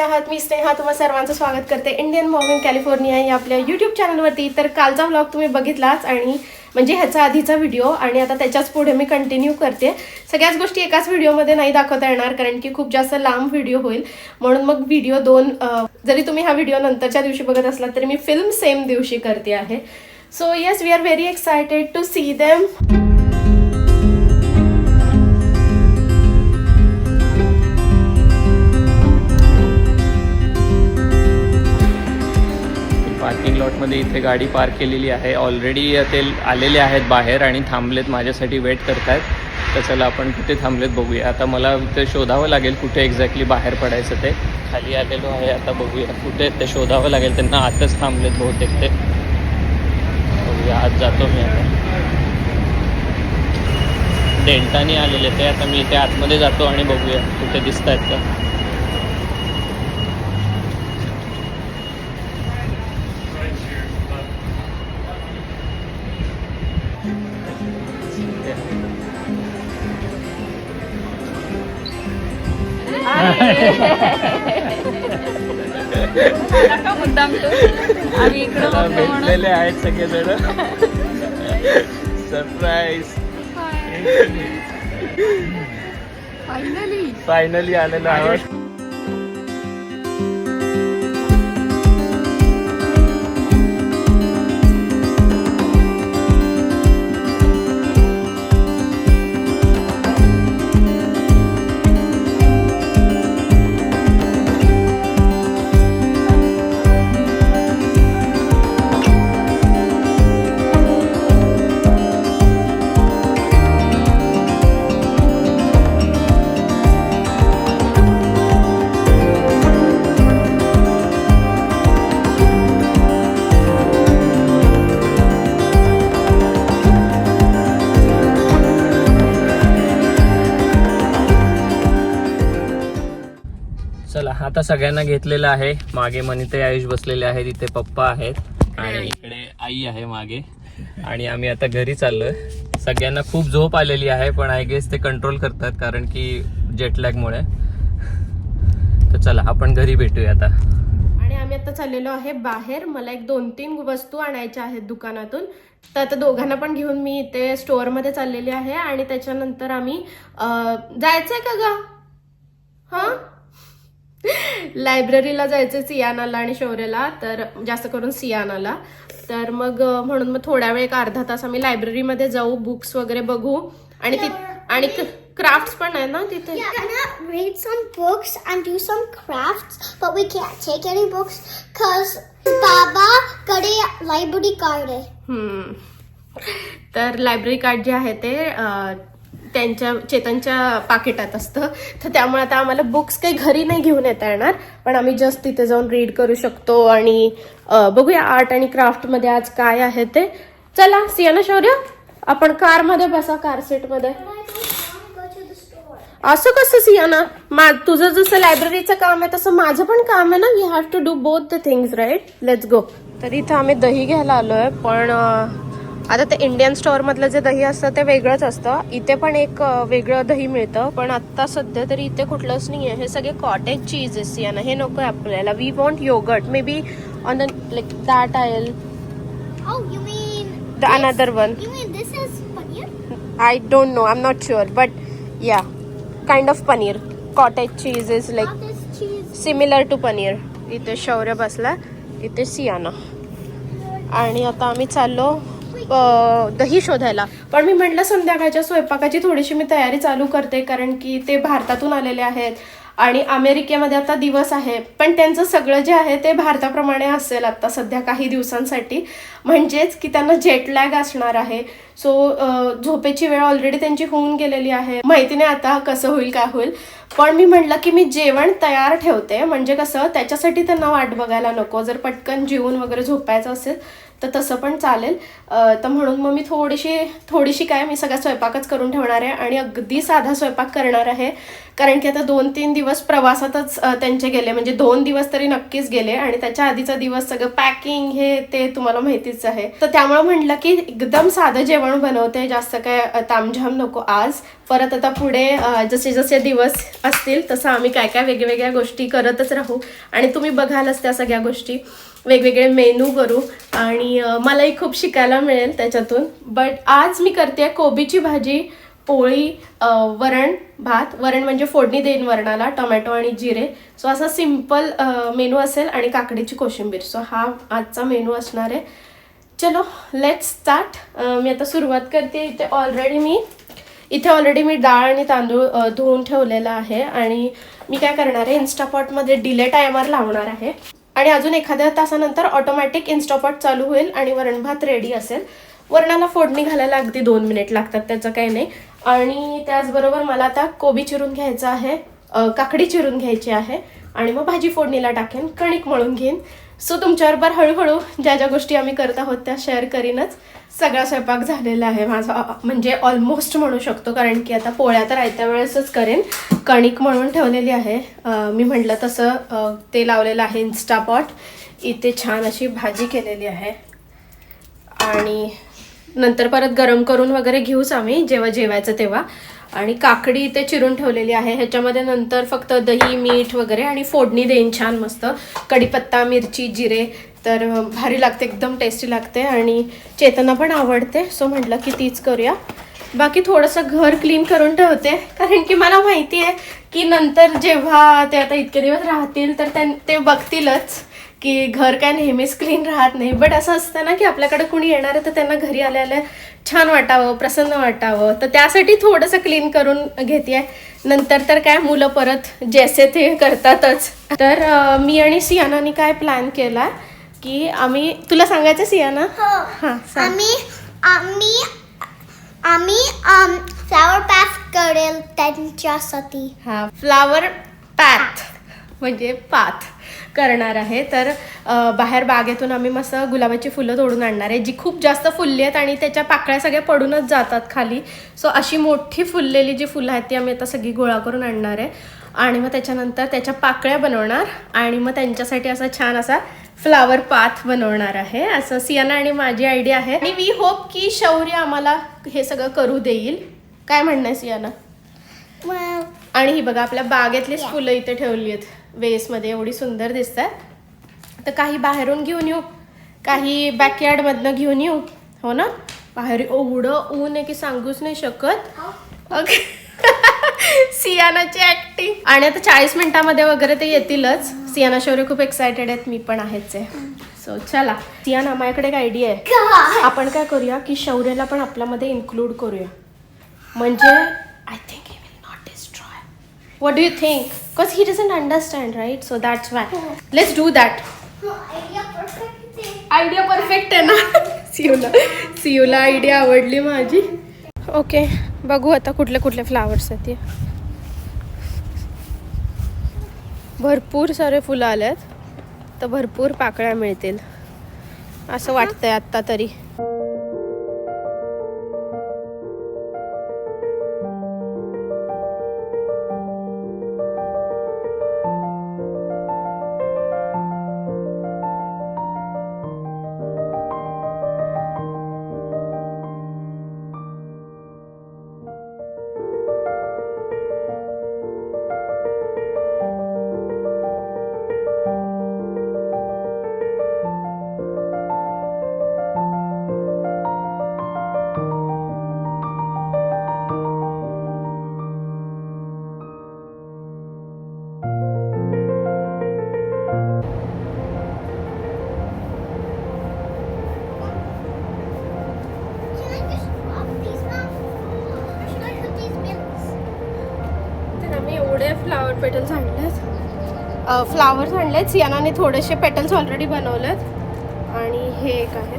आहात मी स्नेहा तुम्हा सर्वांचं स्वागत करते इंडियन मॉम इन कॅलिफोर्निया या आपल्या यूट्यूब चॅनलवरती तर कालचा व्लॉग तुम्ही बघितलाच आणि म्हणजे ह्याचा आधीचा व्हिडिओ आणि आता त्याच्याच पुढे मी कंटिन्यू करते. सगळ्याच गोष्टी एकाच व्हिडिओमध्ये नाही दाखवता येणार कारण की खूप जास्त लांब व्हिडिओ होईल. म्हणून मग व्हिडिओ दोन जरी तुम्ही हा व्हिडिओ नंतरच्या दिवशी बघत असला तरी मी फिल्म सेम दिवशी करते आहे. So yes we are very excited to see them parking लॉटमध्ये इथे गाडी पार्क केलेली आहे. ऑलरेडी ते आलेले आहेत बाहेर आणि थांबलेत माझ्यासाठी वेट करतायत. तर चला आपण कुठे थांबलेत बघूया. आता मला ते शोधावं लागेल कुठे एक्झॅक्टली बाहेर पडायचं ते. खाली आलेलो आहे आता बघूया कुठे ते शोधावं लागेल. त्यांना आतच थांबलेत बहुतेक ते. बघूया आज जातो मी आता. डेल्टाने आलेले ते. आता मी इथे आतमध्ये जातो आणि बघूया कुठे दिसत आहेत का. मुद्दाम तो. आम्ही इकडं मला बघतो म्हणून. भेटलेले आहेत सगळेजण. सरप्राईज फायनली फायनली आलेलो आहोत. आता सगळ्यांना घेतलेलं आहे. मागे मनिते आयुष बसलेले आहेत. इथे पप्पा आहेत. आणि इकडे आई आहे मागे. आणि आम्ही आता घरी चाललोय. सगळ्यांना खूप झोप आलेली आहे पण आय गेस ते कंट्रोल करतात कारण की जेटलॅगमुळे तर चला आपण घरी भेटूया आता. आणि आम्ही आता चाललेलो आहे बाहेर. मला एक दोन तीन वस्तू आणायच्या आहेत दुकानातून. तर आता दोघांना पण घेऊन मी इथे स्टोअरमध्ये चाललेली आहे. आणि त्याच्यानंतर आम्ही जायचंय का गा? हा? लायब्ररीला जायचं सियानाला आणि शौर्यला तर जास्त करून सियानाला. तर मग म्हणून मग थोड्या वेळ एक अर्धा तास आम्ही लायब्ररीमध्ये जाऊ बुक्स वगैरे बघू. आणि ति आणि क्राफ्ट पण आहे ना तिथे? Yeah, gonna read some books and do some crafts, but we can't take any books because Baba कडे library card आहे. तर लायब्ररी कार्ड जे आहे ते त्यांच्या चेतनच्या पाकिटात असतं. तर त्यामुळे आता आम्हाला बुक्स काही घरी नाही घेऊन येता येणार. पण आम्ही जस्ट तिथे जाऊन रीड करू शकतो आणि बघूया आर्ट आणि क्राफ्टमध्ये आज काय आहे ते. चला सियाना शौर्य आपण कारमध्ये बसा कार सीटमध्ये असं कसं सियाना? मा तुझं जसं लायब्ररीचं काम आहे तसं माझं पण काम आहे ना? We have to do both the things right let's go तर इथं आम्ही दही घ्यायला आलोय पण आता ते इंडियन स्टोअर मधलं जे दही असतं ते वेगळंच असतं. इथे पण एक वेगळं दही मिळतं. पण आता सध्या तरी इथे कुठलंच नाही आहे हे सगळे कॉटेज चीज आहे सियाना हे नको आपल्याला. We want yogurt may be on the like that aisle the another one know. I'm not sure, but yeah, kind of paneer. Cottage cheese is like Not this cheese. similar to paneer. इथे शौर्य बसला इथे सियाना. आणि आता आम्ही चाललो दही शोधायला. पण मी म्हटलं संध्याकाळच्या स्वयंपाकाची थोडीशी मी तयारी चालू करते कारण की ते भारतातून आलेले आहेत. आणि अमेरिकेमध्ये आता दिवस आहे. पण त्यांचं सगळं जे आहे ते भारताप्रमाणे असेल आता सध्या काही दिवसांसाठी. म्हणजेच की त्यांना जेट लॅग असणार आहे. सो झोपेची वेळ ऑलरेडी त्यांची होऊन गेलेली आहे. माहिती नाही आता कसं होईल काय होईल. पण मी म्हटलं की मी जेवण तयार ठेवते. म्हणजे कसं त्याच्यासाठी त्यांना वाट बघायला नको. जर पटकन जेवून वगैरे झोपायचं असेल तर तसं पण चालेल. तर म्हणून मग मी थोडीशी थोडीशी काय मी सगळा स्वयंपाकच करून ठेवणार आहे आणि अगदी साधा स्वयंपाक करणार आहे. कारण की आता दोन तीन दिवस प्रवासातच त्यांचे गेले. म्हणजे दोन दिवस तरी नक्कीच गेले आणि त्याच्या आधीचा दिवस सगळं पॅकिंग हे ते तुम्हाला माहितीच आहे. तर त्यामुळे म्हटलं की एकदम साधं जेवण बनवते जास्त काय तामझाम नको आज. परत आता पुढे जसे जसे दिवस असतील तसं आम्ही काय काय वेगवेगळ्या गोष्टी करतच राहू. आणि तुम्ही बघालच त्या सगळ्या गोष्टी. वेगवेगळे मेनू करू. आणि मलाही खूप शिकायला मिळेल त्याच्यातून. बट आज मी करते कोबीची भाजी पोळी वरण भात. वरण म्हणजे फोडणी देईन वरणाला टोमॅटो आणि जिरे. सो असा सिंपल मेनू असेल आणि काकडीची कोशिंबीर. सो हा आजचा मेनू असणार आहे. चलो लेट्स स्टार्ट मी आता सुरुवात करते. इथे ऑलरेडी मी इथे ऑलरेडी मी डाळ आणि तांदूळ धुवून ठेवलेला आहे. आणि मी काय करणार आहे इन्स्टापॉटमध्ये डिले टायमर लावणार आहे. आणि अजून एखाद्या तासानंतर ऑटोमॅटिक इन्स्टापॉट चालू होईल आणि वरण भात रेडी असेल. वरणाला फोडणी घालायला अगदी दोन मिनिट लागतात त्याचं काही नाही. आणि त्याचबरोबर मला आता कोबी चिरून घ्यायचं आहे काकडी चिरून घ्यायची आहे आणि मग भाजी फोडणीला टाकेन कणिक मळून घेईन. सो तुमच्याबरोबर हळूहळू ज्या ज्या गोष्टी आम्ही करत आहोत त्या शेअर करीनच. सगळा स्वयंपाक झालेला आहे माझा म्हणजे ऑलमोस्ट म्हणू शकतो कारण की आता पोळ्या तर आयत्या वेळेसच करेन. कणिक म्हणून ठेवलेली आहे. मी म्हटलं तसं ते लावलेलं आहे इन्स्टापॉट इथे छान अशी भाजी केलेली आहे. आणि नंतर परत गरम करून वगैरे घेऊच आम्ही जेव्हा जेवायचं तेव्हा. आणि काकडी इथे चिरून ठेवलेली आहे. ह्याच्यामध्ये नंतर फक्त दही मीठ वगैरे आणि फोडणी देईन छान मस्त. कढीपत्ता मिरची जिरे. तर भारी लागते एकदम टेस्टी लागते आणि चेतना पण आवडते. सो म्हटलं की तीच करूया. बाकी थोडंसं घर क्लीन करून ठेवते. कारण की मला माहिती आहे की नंतर जेव्हा ते आता इतके दिवस राहतील तर त्यां ते बघतीलच. की घर काय नेहमीच क्लीन राहत नाही. बट असं असतं ना की आपल्याकडे कुणी येणार आहे तर त्यांना घरी आल्या आल्या छान वाटावं प्रसन्न वाटावं. तर त्यासाठी थोडंसं क्लीन करून घेते नंतर तर काय मुलं परत जैसे ते करतातच. तर मी आणि सियानानी काय प्लॅन केला की आम्ही तुला सांगायचं सियाना? हां. सांग. आम्ही आम्ही आम्ही फ्लावर पॅथ करेल त्यांच्यासाठी. हा फ्लावर पॅथ म्हणजे पाथ. करणार आहे. तर बाहेर बागेतून आम्ही मस्त गुलाबाची फुलं तोडून आणणार आहे. जी खूप जास्त फुलली आहेत आणि त्याच्या पाकळ्या सगळ्या पडूनच जातात खाली. सो अशी मोठी फुललेली जी फुलं आहेत ती आम्ही आता सगळी गोळा करून आणणार आहे. आणि मग त्याच्यानंतर त्याच्या पाकळ्या बनवणार आणि मग त्यांच्यासाठी असा छान असा फ्लावर पाथ बनवणार आहे. असं सियाना आणि माझी आयडिया आहे. आणि वी होप की शौर्य आम्हाला हे सगळं करू देईल. काय म्हणणं आहे सियाना? आणि ही बघा आपल्या बागेतलीच फुलं इथे ठेवली आहेत. वेसमध्ये एवढी सुंदर दिसतात. तर काही बाहेरून घेऊन येऊ. काही बॅकयार्ड मधनं घेऊन येऊ. हो ना? बाहेर एवढं ऊन आहे की सांगूच नाही शकत. ओके. सियानाची ऍक्टिंग आणि आता चाळीस मिनिटामध्ये वगैरे ते येतीलच. सियाना शौर्य खूप एक्सायटेड आहेत. मी पण आहेच आहे. सो चला. सियाना माझ्याकडे एक आयडिया आहे. आपण काय करूया की शौर्यला पण आपल्यामध्ये इन्क्लूड करूया. म्हणजे I think he will not destroy you think because he doesn't understand right so that's why let's do that idea perfect. Idea perfect आहे ना? सियूला सियूला आयडिया आवडली माझी. ओके बघू आता कुठले कुठले फ्लावर्स आहेत ते. भरपूर सारे फुलं आल्यात तर भरपूर पाकळ्या मिळतील. असं वाटतंय आत्ता तरी. पेटल्स आणलेत फ्लावर्स आणलेत सियानाने थोडेसे पेटल्स ऑलरेडी बनवलेत आणि हे एक आहे.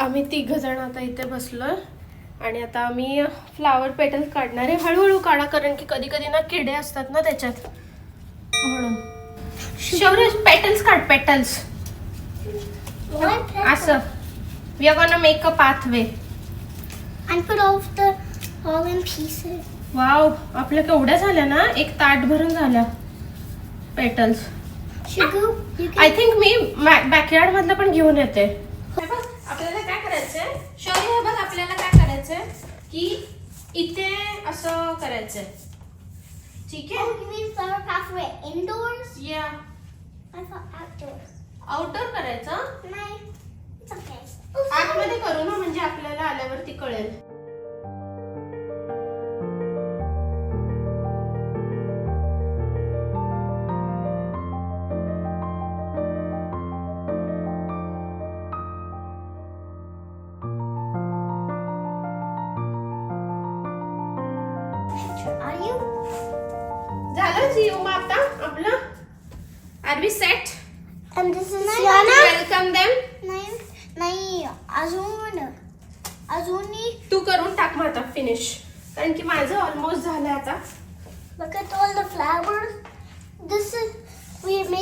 आम्ही तिघ जण आता इथे बसलोय. आणि आता आम्ही फ्लावर पेटल्स काढणार आहे. हळूहळू काढा कारण की कधी कधी ना किडे असतात ना त्याच्यात. म्हणून. शौर्य पेटल्स काढ पेटल्स. असं. We are gonna make a pathway And put off the all in pieces. Wow आपल्या केवढ्या झाल्या ना? एक ताट भरून झाल्या. Petals I. थिंक मी बॅकयार्ड मधलं पण घेऊन येते. आपल्याला काय करायचंय? शौर्य हे बघ आपल्याला काय करायचंय? की इथे असं करायचंय. ठीक आहे? Indoors? या. आउटडोर करायचं. Oh, आतमध्ये करू ना म्हणजे आपल्याला आल्यावरती कळेल.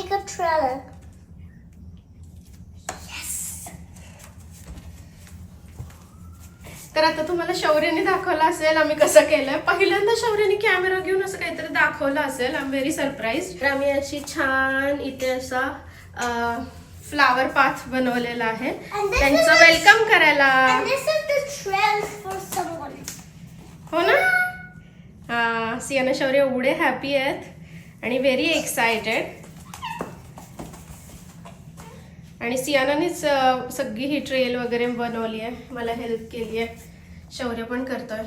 Make a trailer. तर आता तुम्हाला शौर्याने दाखवलं असेल आम्ही कसं केलंय पहिल्यांदा शौर्याने कॅमेरा घेऊन असं काहीतरी दाखवलं असेल. आय एम व्हेरी सरप्राईज तर आम्ही अशी छान इथे असा फ्लावर पाथ बनवलेला आहे. त्यांचं वेलकम करायला. हो ना? हा सियाना शौर्य एवढे हॅपी आहेत आणि व्हेरी एक्सायटेड आणि सियानानेच सगळी ही ट्रेल वगैरे बनवली आहे. मला हेल्प केली आहे. शौर्य पण करतोय.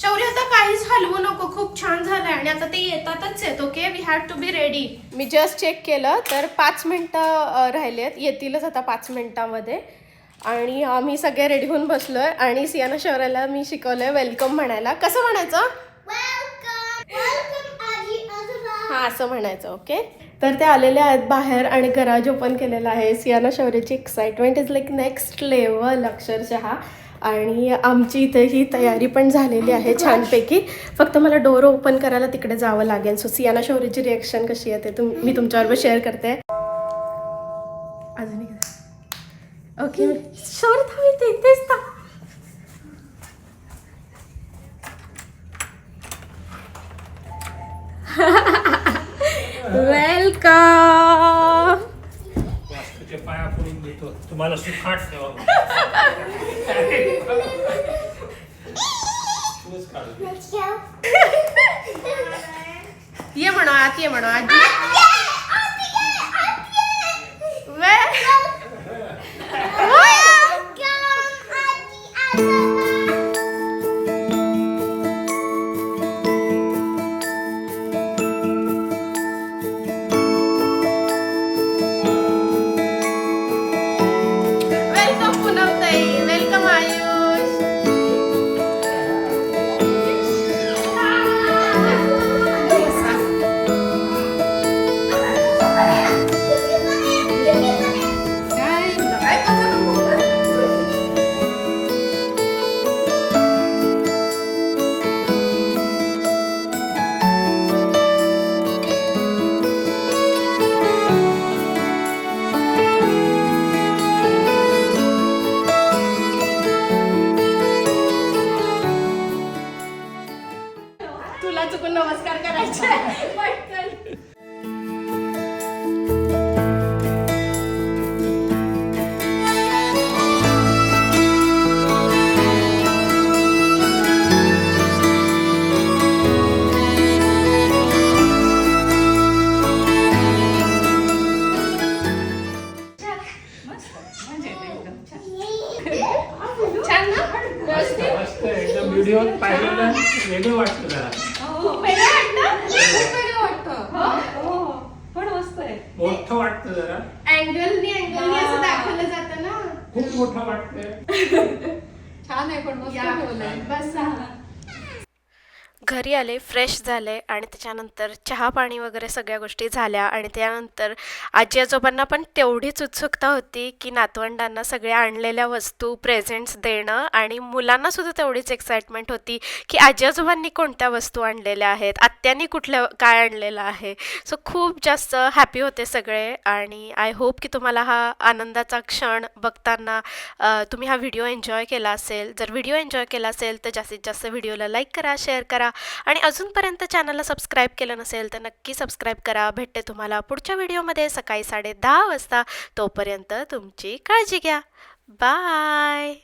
शौर्य आता काहीच हलवू नको. खूप छान झालंय. आणि आता ते येतातच आहेत okay we have to be ready me just check केलं तर पाच मिनटं राहिले आहेत. येतीलच आता पाच मिनिटामध्ये. आणि आम्ही सगळे रेडी होऊन बसलोय. आणि सियाना शौर्याला मी शिकवलंय वेलकम म्हणायला. कसं म्हणायचं. हा असं म्हणायचं ओके तर ते आलेले आहेत बाहेर आणि गराज ओपन केलेला आहे. Siyana शौर्याची excitement is like next level अक्षरशः. आणि आमची इथे ही तयारी पण झालेली आहे छानपैकी. फक्त मला डोर ओपन करायला तिकडे जावं लागेल. सो सियाना शौर्याची रिएक्शन कशी आहे ते तुम मी तुमच्याबरोबर शेअर करते. अजून ओके शौर्य थांब इथेच थांब. वेलकम वास्तूच्या पाया पडून देतो तुम्हाला सुखाट ठेवा शूज काढून Let's go. ये म्हणा आत ये म्हणा आजी घरी आले फ्रेश झाले आणि त्याच्यानंतर चहा पाणी वगैरे सगळ्या गोष्टी झाल्या आणि त्यानंतर आजी आजोबांना पण तेवढीच उत्सुकता होती की नातवंडांना सगळ्या आणलेल्या वस्तू प्रेझेंट्स देणं आणि मुलांना सुद्धा तेवढीच एक्साइटमेंट होती की आजी आजोबांनी कोणत्या वस्तू आणलेल्या आहेत आत्यांनी कुठल्या काय आणलेलं आहे. सो खूप जास्त हॅपी होते सगळे आणि आय होप की तुम्हाला हा आनंदाचा क्षण बघताना तुम्ही हा व्हिडिओ एन्जॉय केला असेल. जर व्हिडिओ एन्जॉय केला असेल तर जास्तीत जास्त व्हिडिओला लाईक करा शेअर करा आणि अजूनपर्यंत चॅनलला सबस्क्राईब केलं नसेल तर नक्की सबस्क्राईब करा. भेटते तुम्हाला पुढच्या व्हिडिओमध्ये सकाळी साडे दहा वाजता. तोपर्यंत तुमची काळजी घ्या. बाय!